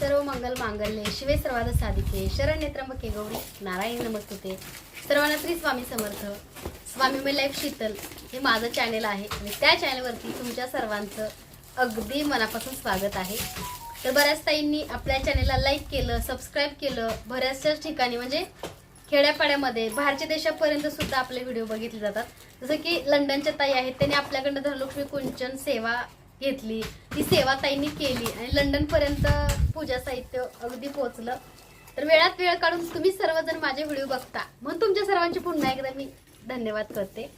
सर्व मंगल मांगल्ये. शिवे सर्वाद साधिके शरण्य त्र्यंबके गौरी. नारायण नमस्तुते सर्वांना श्री स्वामी समर्थ. स्वामी मी लाईफ शीतल हे माझं चॅनेल आहे. आणि त्या चॅनेलवरती तुमच्या सर्वांचं अगदी मनापासून स्वागत आहे. तर बऱ्याच ताईंनी आपल्या चॅनेलला लाईक केलं सबस्क्राईब केलं. बऱ्याचशाच ठिकाणी म्हणजे खेड्यापाड्यामध्ये बाहेरच्या देशापर्यंत सुद्धा आपले व्हिडिओ बघितले जातात. जसं की लंडनच्या ताई आहेत. त्यांनी आपल्याकडनं धनलक्ष्मी कुंचन सेवा घेतली ती सेवा ताईंनी केली आणि लंडन पर्यंत पूजा साहित्य अगदी पोहोचलं. तर वेळात वेळ काढून तुम्ही सर्वजण माझे व्हिडिओ बघता. म्हणून तुमच्या सर्वांची पुन्हा एकदा मी धन्यवाद करते.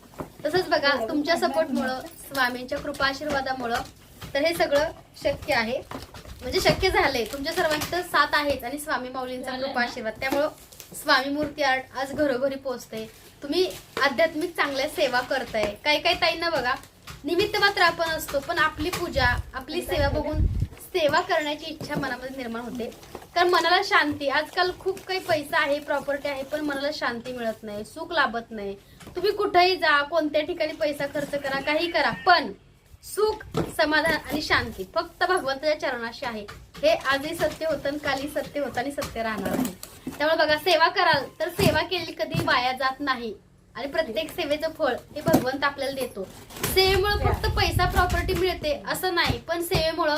तसंच बघा तुमच्या सपोर्टमुळं स्वामींच्या कृपा आशीर्वादामुळं तर हे सगळं शक्य आहे. म्हणजे शक्य झालंय. तुमच्या सर्वांचं साथ आहेच आणि स्वामी माऊलींचा कृपा आशीर्वाद. त्यामुळं स्वामी मूर्ती आर्ट आज घरोघरी पोहोचते तुम्ही आध्यात्मिक चांगल्या सेवा करताय. काही काही ताईंना बघा. निमित्त मात्र आपण असतो पण आपली पूजा आपली सेवा बघून सेवा करण्याची इच्छा मनामध्ये निर्माण होते. कारण मनाला शांती आजकाल खूप काही पैसा आहे प्रॉपर्टी आहे पण मनाला शांती मिळत नाही सुख लाभत नाही. तुम्ही कुठेही जा कोणत्या ठिकाणी पैसा खर्च करा काही करा पण सुख समाधान आणि शांती फक्त भगवंताच्या चरणाशी आहे. हे आजही सत्य होतं आणि कालही सत्य होतं आणि सत्य राहणार आहे. त्यामुळे बघा सेवा कराल तर सेवा केली कधी वाया जात नाही. आणि प्रत्येक सेवेचं फळ हे भगवंत आपल्याला देतो. सेवेमुळे फक्त पैसा प्रॉपर्टी मिळते असं नाही पण सेवेमुळं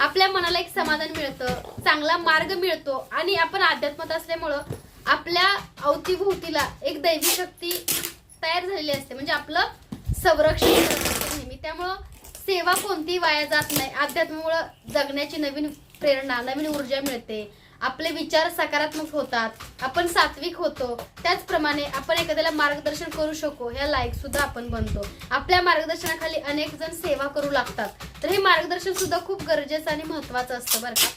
आपल्या मनाला एक समाधान मिळतं चांगला मार्ग मिळतो आणि आपण अध्यात्मात असल्यामुळं आपल्या अवतीभोवतीला एक दैवी शक्ती तयार झालेली असते. म्हणजे आपलं संरक्षण नेहमी. त्यामुळं सेवा कोणतीही वाया जात नाही. अध्यात्मामुळं जगण्याची नवीन प्रेरणा नवीन ऊर्जा मिळते. आपले विचार सकारात्मक होतात आपण सात्विक होतो त्याचप्रमाणे आपण एखाद्याला मार्गदर्शन करू शकू ह्या लायक सुद्धा आपण बनतो. आपल्या मार्गदर्शनाखाली अनेक जण सेवा करू लागतात. तर हे मार्गदर्शन सुद्धा खूप गरजेचं आणि महत्वाचं असतं बरं का.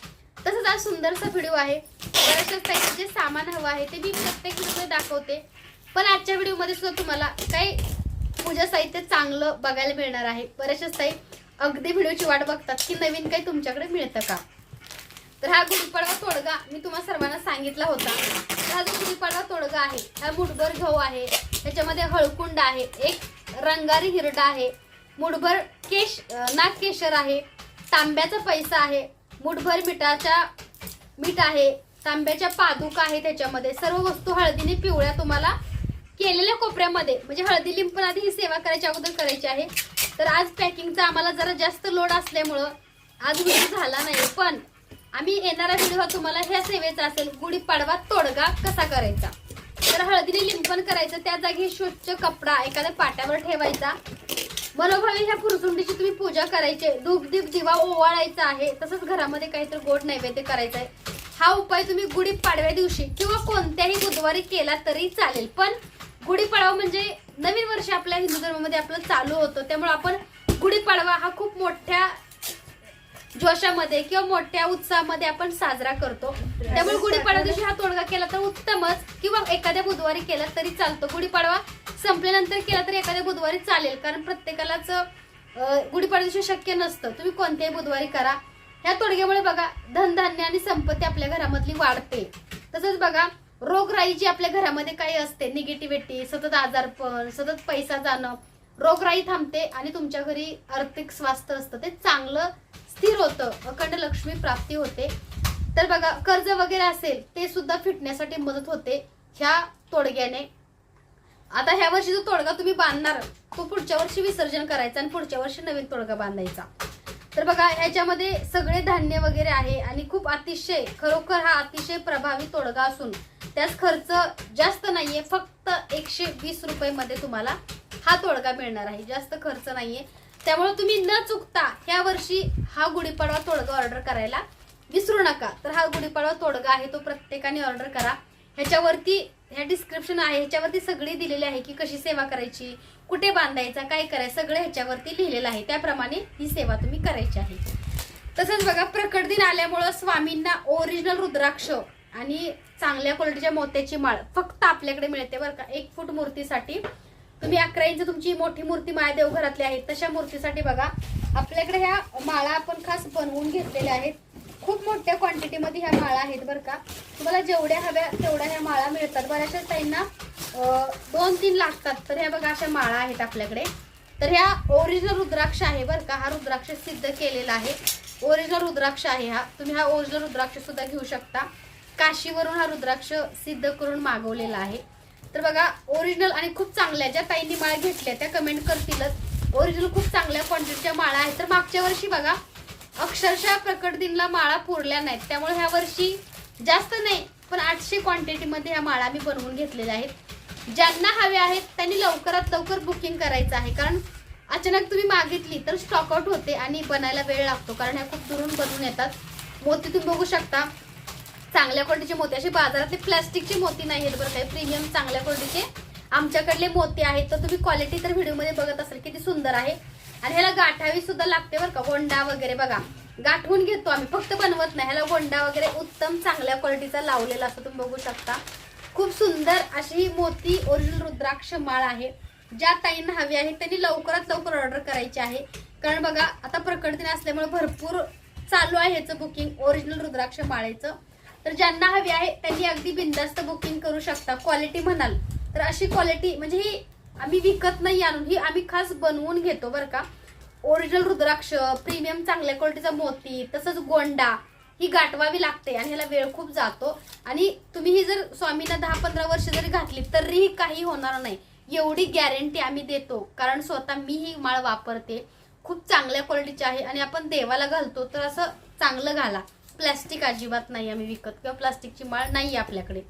तसंच आज सुंदरसा व्हिडिओ आहे. बऱ्याचशाच काही जे सामान हवं आहे ते मी प्रत्येक व्हिडिओ दाखवते. पण आजच्या व्हिडिओमध्ये सुद्धा तुम्हाला काही पूजा साहित्य चांगलं बघायला मिळणार आहे. बऱ्याचशाच ताई अगदी व्हिडिओची वाट बघतात की नवीन काही तुमच्याकडे मिळतं का? तर हा गुढीपाडवा तोडगा मी तुम्हाला सर्वांना सांगितला होता. तर हा जो गुढीपाडवा तोडगा आहे हा मुठभर गहू आहे त्याच्यामध्ये हळकुंड आहे एक रंगारी हिरडा आहे मुठभर केश नागकेशर आहे तांब्याचा पैसा आहे मुठभर मिठाच्या मीठ आहे तांब्याच्या पादुका आहे त्याच्यामध्ये सर्व वस्तू हळदीने पिवळ्या तुम्हाला केलेल्या कोपऱ्यामध्ये. म्हणजे हळदी लिंपण आधी ही सेवा करायच्या अगोदर करायची आहे. तर आज पॅकिंगचा आम्हाला जरा जास्त लोड असल्यामुळं आज व्हिडिओ झाला नाही पण आम्ही येणारा व्हिडिओ तुम्हाला ह्या सेवेचा असेल. गुढीपाडवा तोडगा कसा करायचा? तर हळदीने लिंपण करायचं त्या जागी स्वच्छ कपडा एखाद्या पाट्यावर ठेवायचा. मनोभावी ह्या फुरसुंडीची तुम्ही पूजा करायची. धूप दीप दिवा ओवाळायचा आहे. तसंच घरामध्ये काहीतरी गोड नैवेद्य करायचा आहे हा उपाय तुम्ही गुढीपाडव्या दिवशी किंवा कोणत्याही बुधवारी केला तरी चालेल. पण गुढीपाडवा म्हणजे नवीन वर्ष आपल्या हिंदू धर्मामध्ये आपलं चालू होतं. त्यामुळे आपण गुढीपाडवा हा खूप मोठ्या जोशामध्ये किंवा मोठ्या उत्साहामध्ये आपण साजरा करतो. त्यामुळे गुढीपाडवा दिवशी हा तोडगा केला तर उत्तमच. किंवा एखाद्या बुधवारी केला तरी चालतो. गुढीपाडवा संपल्यानंतर केला तरी एखाद्या बुधवारी चालेल. कारण प्रत्येकालाच गुढीपाडवा दिवशी शक्य नसतं. तुम्ही कोणत्याही बुधवारी करा. ह्या तोडग्यामुळे बघा धनधान्य आणि संपत्ती आपल्या घरामधली वाढते. तसंच बघा रोगराई जी आपल्या घरामध्ये काही असते निगेटिव्हिटी सतत आजारपण सतत पैसा जाणं रोगराई थांबते आणि तुमच्या घरी आर्थिक स्वास्थ्य असतं. ते चांगलं स्थिर होतं अखंड लक्ष्मी प्राप्ती होते. तर बघा कर्ज वगैरे असेल ते सुद्धा फिटण्यासाठी मदत होते ह्या तोडग्याने. आता ह्या वर्षी जो तोडगा तुम्ही बांधणार तो पुढच्या वर्षी विसर्जन करायचा आणि पुढच्या वर्षी नवीन तोडगा बांधायचा. तर बघा ह्याच्यामध्ये सगळे धान्य वगैरे आहे आणि खूप अतिशय खरोखर हा अतिशय प्रभावी तोडगा असून त्यास खर्च जास्त नाहीये फक्त एकशे वीस रुपये मध्ये तुम्हाला हा तोडगा मिळणार आहे. जास्त खर्च नाहीये. त्यामुळे तुम्ही न चुकता ह्या वर्षी हा गुढीपाडवा तोडगा ऑर्डर करायला विसरू नका. तर हा गुढीपाडवा तोडगा आहे तो प्रत्येकाने ऑर्डर करा. ह्याच्यावरती ह्या डिस्क्रिप्शन आहे ह्याच्यावरती सगळी दिलेली आहे की कशी सेवा करायची कुठे बांधायचा काय करायचं सगळं ह्याच्यावरती लिहिलेलं आहे. त्याप्रमाणे ही सेवा तुम्ही करायची आहे. तसंच बघा प्रकट दिन आल्यामुळं स्वामींना ओरिजिनल रुद्राक्ष आणि चांगल्या क्वालिटीच्या मोत्याची माळ फक्त आपल्याकडे मिळते बरं का. एक फूट मूर्तीसाठी तुम्ही अकरा इंच तुमची मोठी मूर्ती महादेव घरातली आहे तशा मूर्तीसाठी बघा. आपल्याकडे ह्या माळा आपण खास बनवून घेतलेल्या आहेत. खूप मोठ्या क्वांटिटीमध्ये ह्या माळा आहेत बरं का. तुम्हाला जेवढ्या हव्या तेवढ्या ह्या माळा मिळतात. बऱ्याचशा ताईंना दोन तीन लागतात. तर ह्या बघा अशा माळा आहेत आपल्याकडे. तर ह्या ओरिजिनल रुद्राक्ष आहे बरं का. हा रुद्राक्ष सिद्ध केलेला आहे. ओरिजिनल रुद्राक्ष आहे हा. तुम्ही हा ओरिजिनल रुद्राक्ष सुद्धा घेऊ शकता. काशीवरून हा रुद्राक्ष सिद्ध करून मागवलेला आहे. तर बघा ओरिजिनल आणि खूप चांगल्या ज्या ताईंनी माळा घेतल्या त्या कमेंट करतीलच. ओरिजिनल खूप चांगल्या क्वांटिटीच्या माळा आहेत. तर मागच्या वर्षी बघा अक्षरशः प्रकट दिनला माळा पुरल्या नाहीत. त्यामुळे ह्या वर्षी जास्त नाही पण आठशे क्वांटिटीमध्ये ह्या माळा मी बनवून घेतलेल्या आहेत. ज्यांना हव्या आहेत त्यांनी लवकरात लवकर बुकिंग करायचं आहे. कारण अचानक तुम्ही मागितली तर स्टॉकआउट होते आणि बनायला वेळ लागतो. कारण ह्या खूप दुरून बनवून येतात. मोती तुम्ही बघू शकता. चांगल्या क्वालिटीचे मोती. असे बाजारातले प्लास्टिकचे मोती नाही आहेत बरं काही प्रीमियम चांगल्या क्वालिटीचे. आमच्याकडले मोती आहेत. तर तुम्ही क्वालिटी तर व्हिडिओमध्ये बघत असाल. किती सुंदर आहे. आणि ह्याला गाठावी सुद्धा लागते बरं का. गोंडा वगैरे बघा. गाठवून घेतो आम्ही. फक्त बनवत नाही. ह्याला गोंडा वगैरे उत्तम चांगल्या क्वालिटीचा लावलेला असं तुम्ही बघू शकता. खूप सुंदर अशी ही मोती ओरिजिनल रुद्राक्ष माळ आहे. ज्या ताईंना हवी आहे त्यांनी लवकरात लवकर ऑर्डर करायची आहे. कारण बघा आता प्रकट असल्यामुळे भरपूर चालू आहे ह्याचं बुकिंग ओरिजिनल रुद्राक्ष माळेचं. तर ज्यांना हवी आहे त्यांनी अगदी बिंदास्त बुकिंग करू शकता. क्वालिटी म्हणाल. तर अशी क्वालिटी म्हणजे ही आम्ही विकत नाही आणून ही आम्ही खास बनवून घेतो बरं का. ओरिजिनल रुद्राक्ष प्रीमियम चांगल्या क्वालिटीचा मोती तसंच गोंडा ही गाठवावी लागते आणि ह्याला वेळ खूप जातो. आणि तुम्ही ही जर स्वामींना दहा पंधरा वर्ष जरी घातली तरीही काही होणार नाही. एवढी गॅरंटी आम्ही देतो कारण स्वतः मी ही माळ वापरते. खूप चांगल्या क्वालिटीची आहे आणि आपण देवाला घालतो तर असं चांगलं घाला. प्लॅस्टिक अजिबात नाही आम्ही विकत किंवा प्लास्टिकची माळ नाही आपल्याकडे.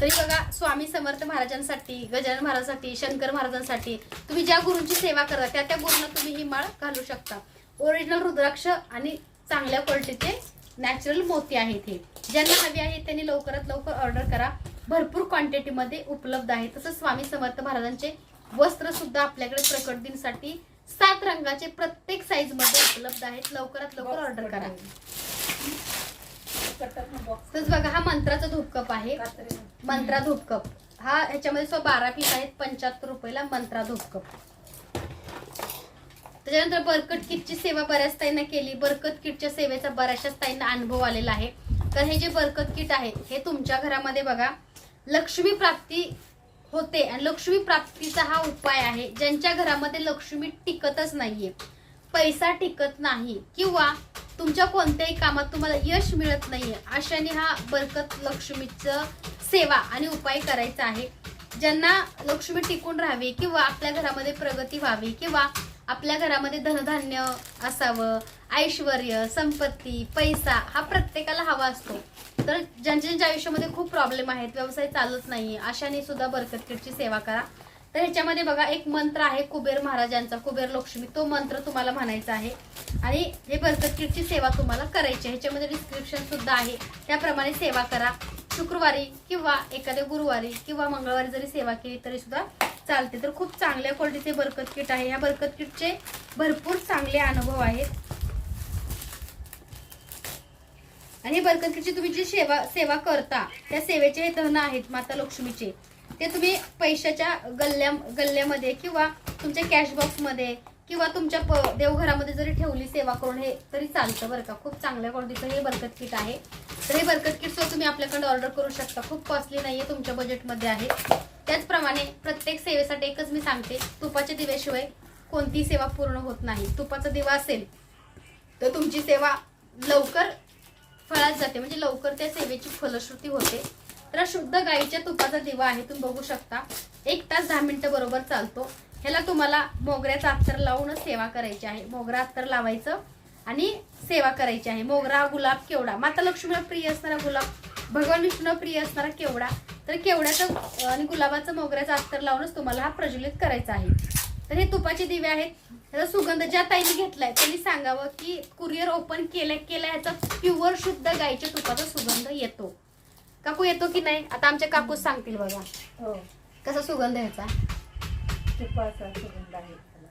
तरी बघा स्वामी समर्थ महाराजांसाठी गजानन महाराजांसाठी शंकर महाराजांसाठी तुम्ही ज्या गुरूंची सेवा करता त्या त्या गुरूंना तुम्ही ही माळ घालू शकता. ओरिजिनल रुद्राक्ष आणि चांगल्या क्वालिटीचे नॅचरल मोती आहेत हे. ज्यांना हवी आहे त्यांनी लवकरात लवकर ऑर्डर करा. भरपूर क्वांटिटीमध्ये उपलब्ध आहे. तसंच स्वामी समर्थ महाराजांचे वस्त्र सुद्धा आपल्याकडे प्रकट दिनसाठी सात रंगाचे प्रत्येक साईजमध्ये उपलब्ध आहेत. लवकरात लवकर ऑर्डर करा. तसंच बघा हा मंत्राचा धूपकप आहे. मंत्रा धूपकप. हा ह्याच्यामध्ये स्व बारा पीस आहेत पंच्याहत्तर रुपयाला मंत्रा धूपकप. त्याच्यानंतर बरकत किटची सेवा बऱ्याच ताईंना केली. बरकत किटच्या सेवेचा बऱ्याचशाच ताईंना अनुभव आलेला आहे. तर हे जे बरकत किट आहे हे तुमच्या घरामध्ये बघा लक्ष्मी प्राप्ती होते आणि लक्ष्मी प्राप्तीचा हा उपाय आहे. ज्यांच्या घरामध्ये लक्ष्मी टिकतच नाहीये पैसा टिकत नाही किंवा तुमच्या कोणत्याही कामात तुम्हाला यश मिळत नाहीये अशाने हा बरकत लक्ष्मीचं सेवा आणि उपाय करायचा आहे. ज्यांना लक्ष्मी टिकून राहावी किंवा आपल्या घरामध्ये प्रगती व्हावी किंवा आपल्या घरामध्ये धनधान्य असावं ऐश्वर संपत्ती पैसा हा प्रत्येकाला हवा असतो. तर ज्यांच्या ज्यांच्या आयुष्यामध्ये खूप प्रॉब्लेम आहेत व्यवसाय चालत नाही अशाने सुद्धा बरकतकीटची सेवा करा. तर ह्याच्यामध्ये बघा एक मंत्र आहे कुबेर महाराजांचा. कुबेर लक्ष्मी तो मंत्र तुम्हाला म्हणायचा आहे. आणि हे बरकत किटची सेवा तुम्हाला करायची आहे. ह्याच्यामध्ये डिस्क्रिप्शन सुद्धा आहे. त्याप्रमाणे सेवा करा. शुक्रवारी किंवा एखाद्या गुरुवारी किंवा मंगळवारी जरी सेवा केली तरी सुद्धा चालते. तर खूप चांगल्या क्वालिटीचे बरकत किट आहे. ह्या बरकत किटचे भरपूर चांगले अनुभव आहेत. आणि बरकत किटची तुम्ही जी सेवा सेवा करता त्या सेवेचे हे धन आहेत माता लक्ष्मीचे. ते तुम्ही पैशाच्या गल्ल्या गल्ल्यामध्ये किंवा तुमच्या कॅश बॉक्समध्ये किंवा तुमच्या प- देवघरामध्ये जरी ठेवली सेवा करून हे तरी चालतं बरं का. खूप चांगल्या क्वालिटीचं हे बरकत किट आहे. तर हे बरकत किट सुद्धा तुम्ही आपल्याकडे ऑर्डर करू शकता. खूप कॉस्टली नाहीये तुमच्या बजेटमध्ये आहे. त्याचप्रमाणे प्रत्येक सेवेसाठी एकच मी सांगते तुपाच्या दिव्याशिवाय कोणतीही सेवा पूर्ण होत नाही. तुपाचा दिवा असेल तर तुमची सेवा लवकर फळात जाते. म्हणजे लवकर त्या सेवेची फलश्रुती होते. तर शुद्ध गाईच्या तुपाचा दिवा आहे तुम्ही बघू शकता एक तास दहा मिनिटं बरोबर चालतो. ह्याला तुम्हाला मोगऱ्याचा अत्तर लावूनच सेवा करायची आहे. मोगरा अत्तर लावायचं आणि सेवा करायची आहे. मोगरा गुलाब केवडा. माता लक्ष्मीला प्रिय असणारा गुलाब भगवान विष्णूला प्रिय असणारा केवडा. तर केवड्याचं आणि गुलाबाचं मोगऱ्याचा अत्तर लावूनच तुम्हाला हा प्रज्वलित करायचा आहे. तर हे तुपाचे दिवे आहेत. ह्याचा सुगंध ज्या ताईने घेतलाय त्यांनी सांगावं की कुरिअर ओपन केल्या केल्या ह्याचा प्युअर शुद्ध गाईच्या तुपाचा सुगंध येतो. काकू येतो की नाही? आता आमच्या काकूच सांगतील बघा. हो. कसा सुगंध ह्याचा तुपाचा सुगंध आहे त्याला.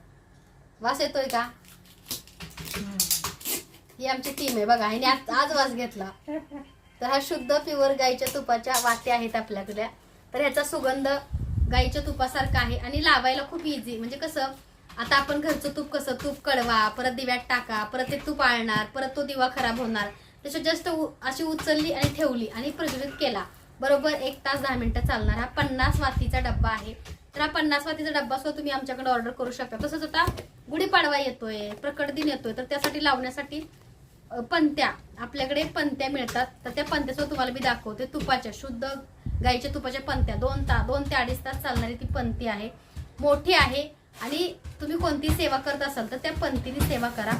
वास येतोय का? ही आमची टीम आहे बघा. हिने आज आज वास घेतला. तर हा शुद्ध प्युअर गाईच्या तुपाच्या वात्या आहेत आपल्याकडल्या तर ह्याचा सुगंध गाईच्या तुपासारखा आहे आणि लावायला खूप इझी म्हणजे कसं आता आपण घरचं तूप कसं तूप कळवा परत दिव्यात टाका परत ते तूप आळणार परत तो दिवा खराब होणार. त्याच्यात जास्त उ- अशी उचलली आणि ठेवली आणि प्रज्वलित केला. बरोबर एक तास दहा मिनिटं चालणार. हा पन्नास वातीचा डब्बा आहे. तर हा पन्नास वातीचा डब्बा सुद्धा तुम्ही आमच्याकडे ऑर्डर करू शकता. तसंच आता गुढीपाडवा येतोय प्रकट दिन येतोय. तर त्यासाठी लावण्यासाठी पंत्या. आपल्याकडे पंत्या मिळतात. तर त्या पंत्यासोबत तुम्हाला मी दाखवते. तुपाच्या शुद्ध गाईच्या तुपाच्या पंत्या. दोन ता दोन ते अडीच तास चालणारी ती पंती आहे. मोठी आहे. आणि तुम्ही कोणती सेवा करत असाल तर त्या पंतीने सेवा करा.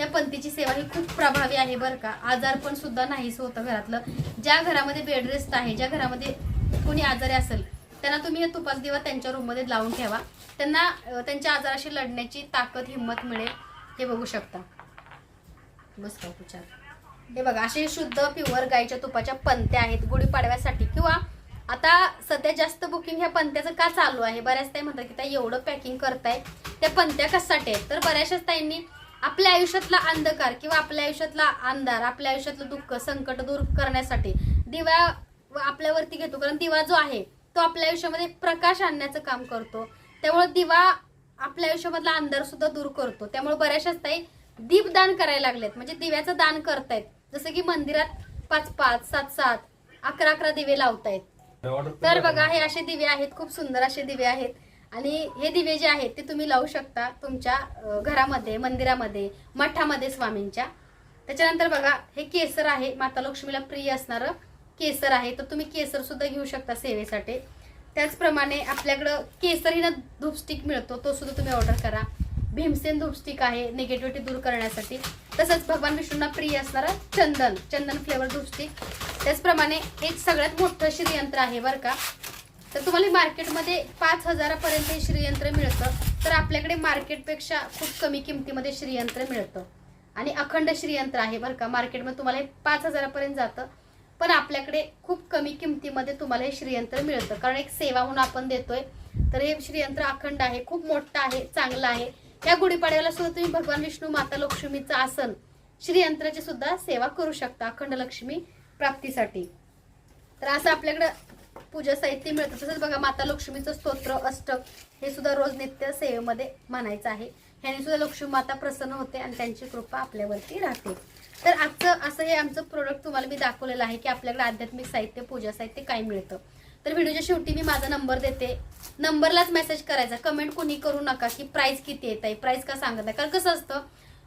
त्या पंथीची सेवा ही खूप प्रभावी आहे बरं का. आजारपण सुद्धा नाहीच होतं घरातलं. ज्या घरामध्ये बेडरेस्ट आहे ज्या घरामध्ये कोणी आजारी असेल त्यांना तुम्ही हे तुपास दिवा त्यांच्या रूममध्ये लावून ठेवा. त्यांना त्यांच्या आजाराशी लढण्याची ताकद हिंमत मिळेल हे बघू शकता. बस का विचार हे बघा असे शुद्ध प्युअर गाईच्या तुपाच्या पंत्या आहेत गुढीपाडव्यासाठी. किंवा आता सध्या जास्त बुकिंग ह्या पंत्याचं का चालू आहे? बऱ्याच ताई म्हणतात की त्या एवढं पॅकिंग करताय त्या पंत्या कशासाठी आहेत? तर बऱ्याचशाच ताईंनी आपल्या आयुष्यातला अंधकार किंवा आपल्या आयुष्यातला अंधार आपल्या आयुष्यातलं दुःख संकट दूर करण्यासाठी दिवा आपल्यावरती घेतो. कारण दिवा जो आहे तो आपल्या आयुष्यामध्ये प्रकाश आणण्याचं काम करतो. त्यामुळे दिवा आपल्या आयुष्यामधला अंधार सुद्धा दूर करतो. त्यामुळे बऱ्याचशाच ताई दीपदान करायला लागलेत. म्हणजे दिव्याचं दान करतायत. जसं की मंदिरात पाच पाच सात सात अकरा अकरा दिवे लावतायत. तर बघा हे असे दिवे आहेत. खूप सुंदर असे दिवे आहेत. आणि हे दिवे जे आहेत ते तुम्ही लावू शकता तुमच्या घरामध्ये मंदिरामध्ये मठामध्ये स्वामींच्या. त्याच्यानंतर बघा हे केसर आहे माता लक्ष्मीला प्रिय असणारं केसर आहे तर तुम्ही केसर सुद्धा घेऊ शकता सेवेसाठी. त्याचप्रमाणे आपल्याकडं केसरीनं धूपस्टिक मिळतो तो सुद्धा तुम्ही ऑर्डर करा. भीमसेन धूपस्टिक आहे निगेटिव्हिटी दूर करण्यासाठी. तसंच भगवान विष्णूंना प्रिय असणारं चंदन चंदन फ्लेवर धूपस्टिक. त्याचप्रमाणे हे सगळ्यात मोठं श्रीयंत्र आहे बरं का तर तुम्हाला मार्केटमध्ये पाच हजारापर्यंत हे श्रीयंत्र मिळतं. तर आपल्याकडे मार्केटपेक्षा खूप कमी किमतीमध्ये श्रीयंत्र मिळतं. आणि अखंड श्रीयंत्र आहे बरं का. मार्केटमध्ये तुम्हाला हे पाच हजारापर्यंत जातं. पण आपल्याकडे खूप कमी किमतीमध्ये तुम्हाला हे श्रीयंत्र मिळतं. कारण एक सेवा म्हणून आपण देतोय. तर हे श्रीयंत्र अखंड आहे खूप मोठं आहे चांगलं आहे. या गुढीपाडव्याला सुद्धा तुम्ही भगवान विष्णू माता लक्ष्मीचं आसन श्रीयंत्राची सुद्धा सेवा करू शकता अखंड लक्ष्मी प्राप्तीसाठी. तर असं आपल्याकडं पूजा साहित्य मिळतं. तसंच बघा माता लक्ष्मीचं स्तोत्र अष्टक हे सुद्धा रोज नित्य सेवेमध्ये म्हणायचं आहे. ह्याने सुद्धा लक्ष्मी माता प्रसन्न होते आणि त्यांची कृपा आपल्यावरती राहते. तर आजचं असं हे आमचं प्रोडक्ट तुम्हाला मी दाखवलेलं आहे की आपल्याकडे आध्यात्मिक साहित्य पूजा साहित्य काय मिळतं. तर व्हिडिओच्या शेवटी मी माझा नंबर देते. नंबरलाच मेसेज करायचा. कमेंट कोणी करू नका की प्राईस किती येत आहे प्राईस का सांगत आहे कारण कसं असतं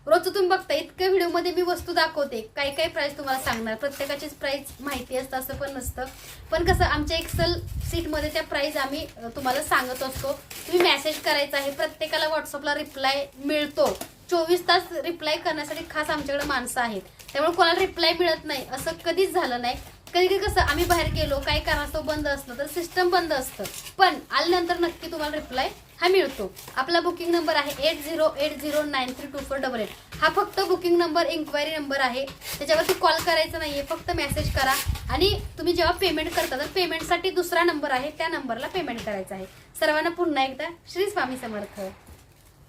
रोज तुम्ही बघता इतक्या व्हिडिओमध्ये मी वस्तू दाखवते. काही काही प्राइस तुम्हाला सांगणार. प्रत्येकाचीच प्राइस माहिती असतं असं पण नसतं. पण कसं आमच्या एक्सेल सीटमध्ये त्या प्राइस आम्ही तुम्हाला सांगत असतो. तुम्ही मेसेज करायचा आहे प्रत्येकाला व्हॉट्सअपला रिप्लाय मिळतो. चोवीस तास रिप्लाय करण्यासाठी खास आमच्याकडे माणसं आहेत. त्यामुळे कोणाला रिप्लाय मिळत नाही असं कधीच झालं नाही. कधी कधी कसं आम्ही बाहेर गेलो काही कारणास्तव बंद असलं तर सिस्टम बंद असतं. पण आल्यानंतर नक्की तुम्हाला रिप्लाय हा मिळतो. आपला बुकिंग नंबर आहे eight zero eight zero nine three two four double eight हा फक्त बुकिंग नंबर इन्क्वायरी नंबर आहे. त्याच्यावरती कॉल करायचा नाही आहे फक्त मेसेज करा. आणि तुम्ही जेव्हा पेमेंट करता तर पेमेंटसाठी दुसरा नंबर आहे त्या नंबरला पेमेंट करायचा आहे. सर्वांना पुन्हा एकदा श्री स्वामी समर्थ.